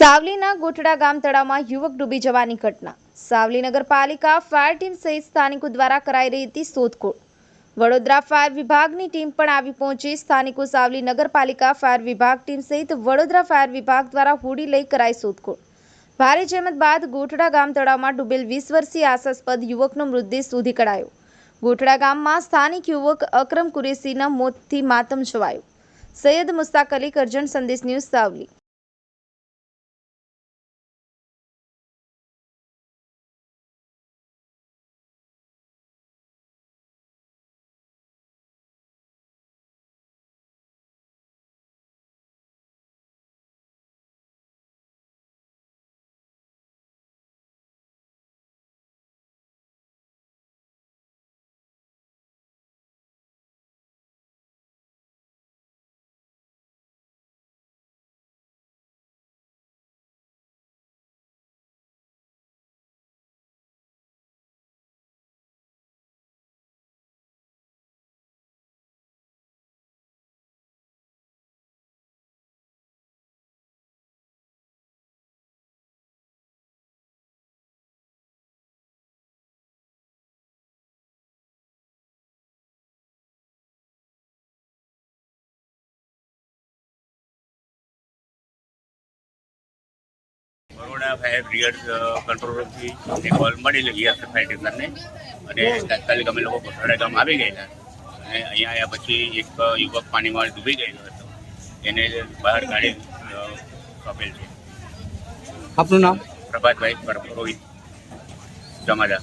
સાવલીના ગોઠડા ગામ તળાવમાં યુવક ડૂબી જવાની ઘટના. સાવલી નગરપાલિકા ફાયર ટીમ સહિત સ્થાનિકો દ્વારા કરાઈ રહી હતી શોધખોળ. વડોદરા ફાયર વિભાગની ટીમ પણ આવી પહોંચી. સ્થાનિકો સાવલી નગરપાલિકા ફાયર વિભાગ ટીમ સહિત વડોદરા ફાયર વિભાગ દ્વારા હોડી લઈ કરાઈ શોધખોળ. ભારે જહેમત બાદ ગોઠડા ગામ તળાવમાં ડૂબેલ વીસ વર્ષીય આશાસ્પદ યુવકનો મૃતદેહ શોધી કઢાયો. ગોઠડા ગામમાં સ્થાનિક યુવક અકરમ કુરેશીના મોતથી માતમ છવાયો. Syed Mustaq Ali Karjan, Sandesh news Savli. Fire brigade control રૂમથી એક કોલ લઈ ગયા ફાયર સ્ટેશનને અને તાત્કાલિક અમે લોકો કોઠાડા ગામ આવી ગયેલા. અને અહીંયા આવ્યા પછી એક યુવક પાણીમાં ડૂબી ગયેલો હતો. એને બહાર કાઢી કપેલ સોંપેલ છે. આપનું નામ? પ્રભાતભાઈ પર- રોહિત જમાદાર.